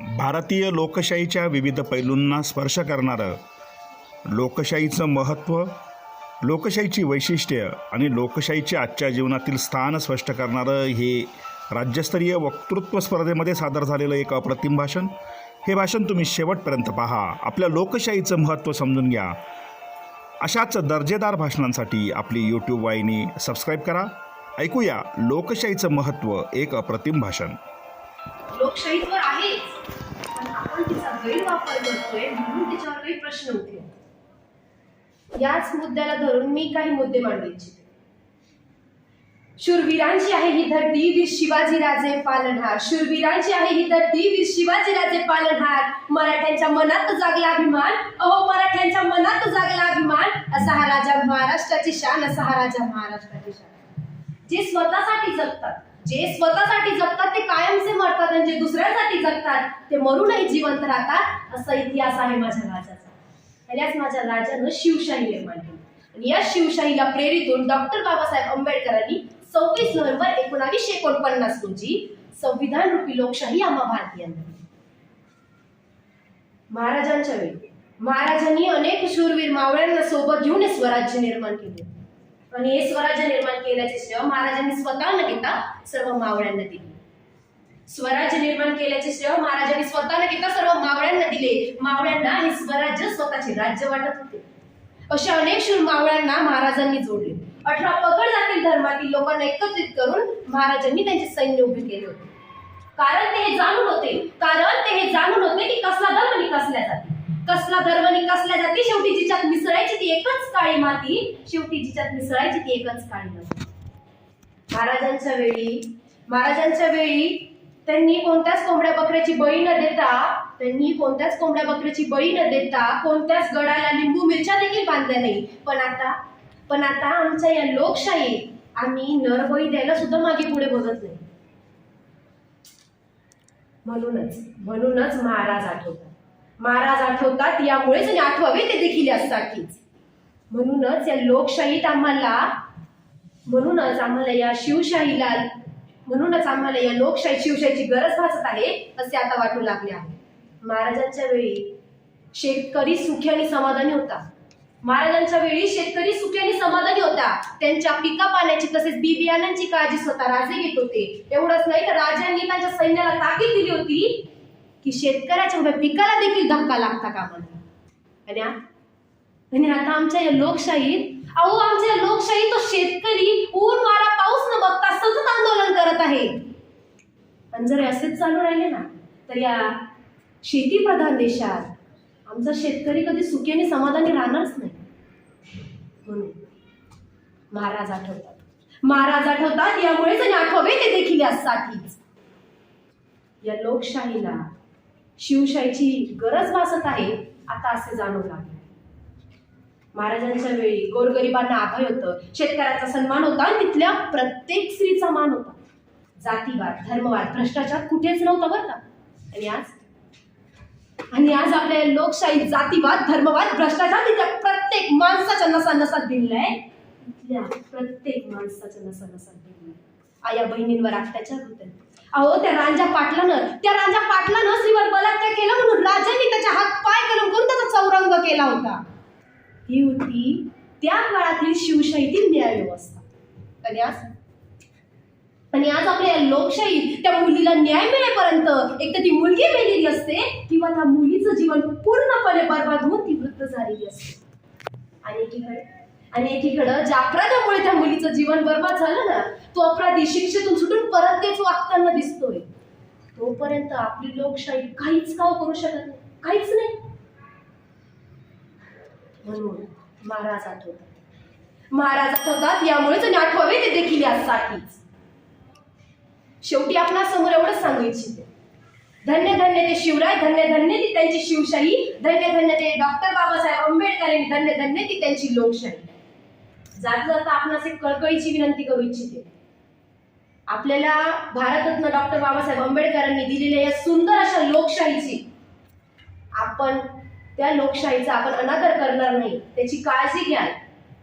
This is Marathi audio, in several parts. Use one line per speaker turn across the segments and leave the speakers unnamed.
भारतीय लोकशाहीच्या विविध पैलूंना स्पर्श करणारं लोकशाहीचं महत्त्व लोकशाहीची वैशिष्ट्य आणि लोकशाहीचे आजच्या जीवनातील स्थान स्पष्ट करणारं हे राज्यस्तरीय वक्तृत्व स्पर्धेमध्ये सादर झालेलं एक अप्रतिम भाषण. हे भाषण तुम्ही शेवटपर्यंत पहा. आपल्या लोकशाहीचं महत्त्व समजून घ्या. अशाच दर्जेदार भाषणांसाठी आपली यूट्यूब वाहिनी सबस्क्राईब करा. ऐकूया लोकशाहीचं महत्त्व एक अप्रतिम भाषण.
लोकशाही तर आहेच. पण आपण तिचा गैरवापर करतोय म्हणून तिच्यावर काही प्रश्न उठले. याच मुद्द्याला धरून मी काही मुद्दे मांडू इच्छिते. शूरवीरांची आहे ही धरती वीर शिवाजी राजे पालनहार. शूरवीरांची आहे ही धरती वीर शिवाजी राजे पालनहार. मराठ्यांच्या मनात जागला अभिमान अहो मराठ्यांच्या मनात जागला अभिमान. असा हा राजा महाराष्ट्राची शान असा हा राजा महाराष्ट्राची शान. जे स्वतःसाठी जगतात जे स्वतःसाठी जगतात ते कायमचे मरतात आणि जे दुसऱ्यासाठी जगतात ते मरूनही जिवंत राहतात असा इतिहास आहे माझ्या राजाचा. आणि माझ्या राजानं शिवशाही निर्माण केली. आणि या शिवशाहीला प्रेरितून डॉक्टर बाबासाहेब आंबेडकरांनी सव्वीस नोव्हेंबर एकोणावीसशे एकोणपन्नास रोजी संविधान रूपी लोकशाही आम्हा भारतीयांना महाराजांच्या वेळी महाराजांनी अनेक शूरवीर मावळ्यांना सोबत घेऊन स्वराज्य निर्माण केले. आणि हे स्वराज्य निर्माण केल्याचे श्रेय महाराजांनी स्वतः न घेता सर्व मावळ्यांना दिले. स्वराज्य निर्माण केल्याचे श्रेय महाराजांनी स्वतः न घेता सर्व मावळ्यांना दिले. मावळ्यांना हे स्वराज्य स्वतःचे राज्य वाटत होते. अशा अनेक शूर मावळ्यांना महाराजांनी जोडले. अठरा पगड जातील धर्मातील लोकांना एकत्रित करून महाराजांनी त्यांचे सैन्य उभे केले होते. कारण ते हे जाणून होते. कारण ते हे जाणून होते की कसला धर्म निकासल्या कसल्या कसला धर्म निकासल्या कसल्या शेवटी जिच्यात मिसळ काळी माती शेवटी जिच्यात मिसळायची ती एकच काळी माती महाराजांच्या वेळी महाराजांच्या वेळी त्यांनी कोणत्याच कोंबड्या बकऱ्याची बळी न देता त्यांनी कोणत्याच कोंबड्या बकऱ्याची बळी न देता कोणत्याच गडाला लिंबू मिरच्या देखील बांधल्या नाही. पण आता पण आता आमच्या या लोकशाहीत आम्ही नरबळी द्यायला सुद्धा मागे पुढे बघत नाही. म्हणूनच म्हणूनच महाराज आठवतात. महाराज आठवतात यामुळेच आणि आठवावे ते देखील यासाठीच. म्हणूनच या लोकशाहीत आम्हाला म्हणूनच आम्हाला या शिवशाहीला म्हणूनच आम्हाला या लोकशाही शिवशाहीची गरज भासत आहे असे आता वाटू लागले आहे. महाराजांच्या वेळी शेतकरी सुखी आणि समाधानी होता. महाराजांच्या वेळी शेतकरी सुखी आणि समाधानी होता. त्यांच्या पिका पाण्याची तसेच बी बियाण्यांची काळजी स्वतः राजे घेत होते. एवढंच नाही तर राजांनी त्यांच्या सैन्याला ताकीद दिली होती की शेतकऱ्याच्या पिकाला देखील धक्का लागता का म्हणून आणि आणि आता आमच्या या लोकशाहीत अहो आमच्या या लोकशाहीत तो शेतकरी ऊन वारा पाऊस न बघता सतत आंदोलन करत आहे. आणि जर असेच चालू राहिले ना तर या शेती प्रधान देशात आमचा शेतकरी कधी सुखी आणि समाधानी राहणारच नाही. म्हणून महाराज आठवतात. महाराज आठवतात यामुळेच आणि आठवावे ते देखील यासाठीच. या लोकशाहीला शिवशाहीची गरज भासत आहे आता असे जाणवू लागले महाराजांच्या वेळी गोरगरिबांना आभय होतं. शेतकऱ्याचा सन्मान होता. आणि तिथल्या प्रत्येक स्त्रीचा मान होता. जातीवाद धर्मवाद भ्रष्टाचार कुठेच नव्हता बरं का? आणि आज? आणि आज आपल्या लोकशाही जातीवाद धर्मवाद भ्रष्टाचार तिथल्या प्रत्येक माणसाच्या नसा नसात दिलाय तिथल्या प्रत्येक माणसाच्या नसा नसात दिलेला आया बहिणींवर अत्याचार होते अहो त्या रांजा पाटलानं त्या रांजा पाटलानं स्त्रीवर बलात्कार केला म्हणून राजांनी त्याच्या हात पाय करून करून त्याचा चौरंग केला होता. ही होती त्या काळातील शिवशाहीतील न्याय व्यवस्था आणि आज? आणि आज आपल्या लोकशाही लोकशाहीत त्या मुलीला न्याय मिळेपर्यंत एक तर ती मुलगी मेलेली असते किंवा त्या मुलीचं जीवन पूर्णपणे बर्बाद होऊन ती वृद्ध झालेली असते. आणि एकीकडे आणि एकीकडं ज्या अपराधामुळे त्या मुलीचं जीवन बर्बाद झालं ना तो अपराधी शिक्षेतून सुटून परत तेच वागताना दिसतोय. तोपर्यंत आपली लोकशाही काहीच काव करू शकत नाही काहीच नाही. म्हणून महाराज आठवतात. महाराज आठवतात यामुळेच आणि आठवावे ते देखील यासाठीच. शेवटी आपला समोर एवढंच सांगू इच्छिते. धन्य धन्य ते शिवराय धन्य धन्य ती त्यांची शिवशाही धन्य धन्य ते डॉक्टर बाबासाहेब आंबेडकर यांनी धन्य धन्य ती त्यांची लोकशाही. जाता जाता आपणास एक कळकळीची विनंती करू इच्छिते. आपल्याला भारतरत्न डॉक्टर बाबासाहेब आंबेडकरांनी दिलेल्या या सुंदर अशा लोकशाहीची आपण त्या लोकशाहीचा आपण अनादर करणार नाही त्याची काळजी घ्याल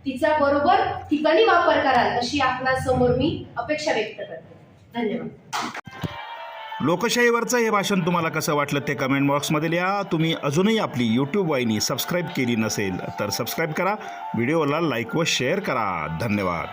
तिचा बरोबर ठिकाणी वापर कराल अशी आपल्यासमोर मी अपेक्षा व्यक्त करते. धन्यवाद.
लोकशाहीवरचं हे भाषण तुम्हाला कसं वाटलं ते कमेंट बॉक्समध्ये लिहा. तुम्ही अजूनही आपली यूट्यूब वाहिनी सबस्क्राईब केली नसेल तर सबस्क्राईब करा. व्हिडिओला लाईक व शेअर करा. धन्यवाद.